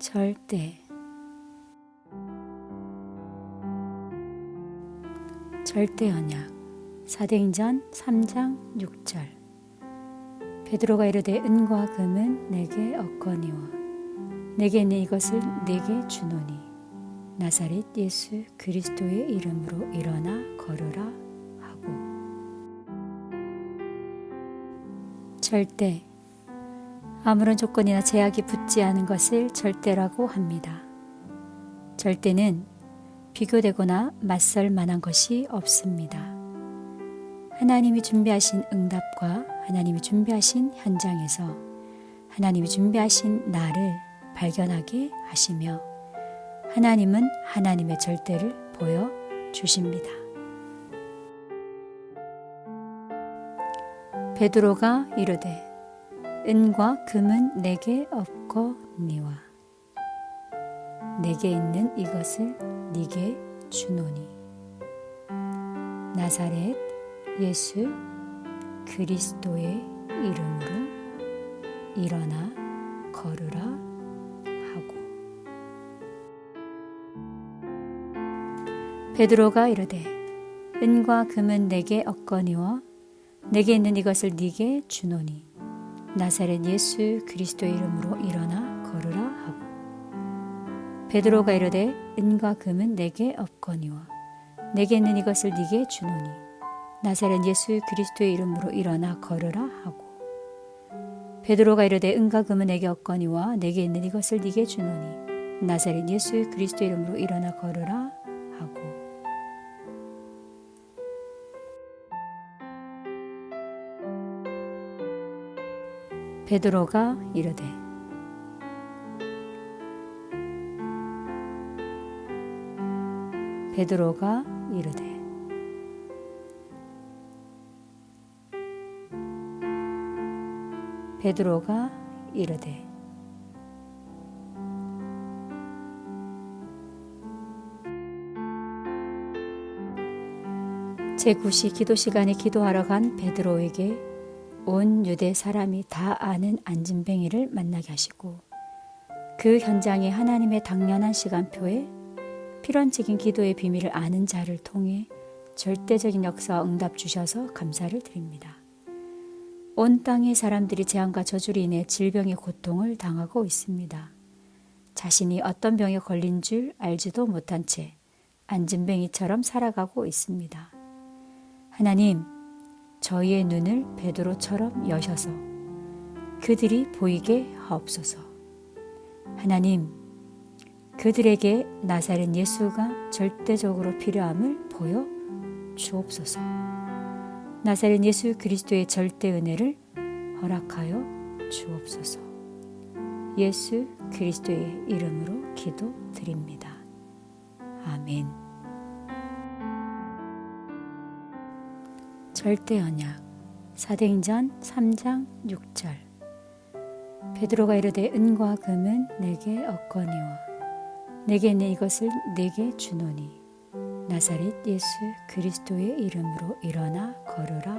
절대. 절대 언약. 사도행전 3장 6절. 베드로가 이르되 은과 금은 내게 없거니와 내게 있는 이것을 내게 주노니 나사렛 예수 그리스도의 이름으로 일어나 걸으라 하고. 절대 아무런 조건이나 제약이 붙지 않은 것을 절대라고 합니다. 절대는 비교되거나 맞설 만한 것이 없습니다. 하나님이 준비하신 응답과 하나님이 준비하신 현장에서 하나님이 준비하신 나를 발견하게 하시며 하나님은 하나님의 절대를 보여 주십니다. 베드로가 이르되 은과 금은 내게 없거니와 내게 있는 이것을 네게 주노니. 나사렛 예수 그리스도의 이름으로 일어나 걸으라 하고. 베드로가 이르되 은과 금은 내게 없거니와 내게 있는 이것을 네게 주노니 나사렛 예수 그리스도의 이름으로 일어나 걸으라 하고. 베드로가 이르되 은과 금은 내게 없거니와 내게 있는 이것을 네게 주노니 나사렛 예수 그리스도의 이름으로 일어나 걸으라 하고. 베드로가 이르되 은과 금은 내게 없거니와 내게 있는 이것을 네게 주노니 나사렛 예수 그리스도의 이름으로 일어나 걸으라 베드로가 이르되 베드로가 이르되 베드로가 이르되 제9시 기도 시간에 기도하러 간 베드로에게 온 유대 사람이 다 아는 안진뱅이를 만나게 하시고 그 현장에 하나님의 당연한 시간표에 필연적인 기도의 비밀을 아는 자를 통해 절대적인 역사와 응답 주셔서 감사를 드립니다. 온 땅의 사람들이 재앙과 저주로 인해 질병의 고통을 당하고 있습니다. 자신이 어떤 병에 걸린 줄 알지도 못한 채 안진뱅이처럼 살아가고 있습니다. 하나님, 저희의 눈을 베드로처럼 여셔서 그들이 보이게 하옵소서. 하나님, 그들에게 나사렛 예수가 절대적으로 필요함을 보여 주옵소서. 나사렛 예수 그리스도의 절대 은혜를 허락하여 주옵소서. 예수 그리스도의 이름으로 기도드립니다. 아멘. 절대 언약. 사도행전 3장 6절. 베드로가 이르되 은과 금은 내게 없거니와 내게 있는 이것을 내게 주노니 나사렛 예수 그리스도의 이름으로 일어나 걸으라